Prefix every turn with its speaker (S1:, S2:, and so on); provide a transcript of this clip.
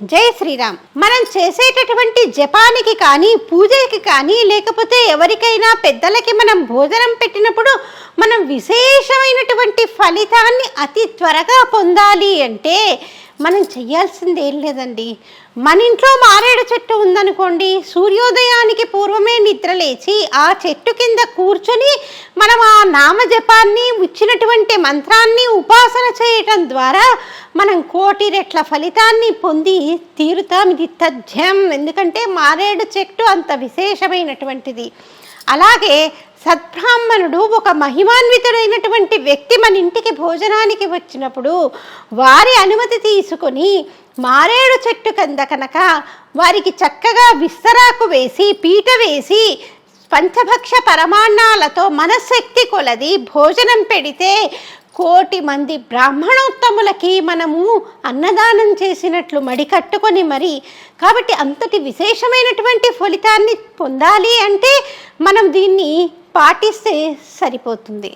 S1: జై శ్రీరామ్. మనం చేసేటటువంటి జపానికి కానీ పూజకి కానీ లేకపోతే ఎవరికైనా పెద్దలకి మనం భోజనం పెట్టినప్పుడు మనం విశేషమైనటువంటి ఫలితాన్ని అతి త్వరగా పొందాలి అంటే మనం చేయాల్సింది ఏం లేదండి. మన ఇంట్లో మారేడు చెట్టు ఉందనుకోండి సూర్యోదయానికి పూర్వం నిద్ర లేచి ఆ చెట్టు కింద కూర్చొని మనం ఆ నామజపాన్ని ఇచ్చినటువంటి మంత్రాన్ని ఉపాసన చేయటం ద్వారా మనం కోటి రెట్ల ఫలితాన్ని పొంది తీరుతాం. ఇది తథ్యం. ఎందుకంటే మారేడు చెట్టు అంత విశేషమైనటువంటిది. అలాగే సద్బ్రాహ్మణుడు ఒక మహిమాన్వితుడైనటువంటి వ్యక్తి మన ఇంటికి భోజనానికి వచ్చినప్పుడు వారి అనుమతి తీసుకొని మారేడు చెట్టు కింద కనుక వారికి చక్కగా విస్తరాకు వేసి పీట వేసి పంచభక్ష పరమాన్నాలతో మనశక్తి కొలది భోజనం పెడితే కోటి మంది బ్రాహ్మణోత్తములకి మనము అన్నదానం చేసినట్లు మడి కట్టుకొని మరి కాబట్టి అంతటి విశేషమైనటువంటి ఫలితాన్ని పొందాలి అంటే మనం దీన్ని పాటిస్తే సరిపోతుంది.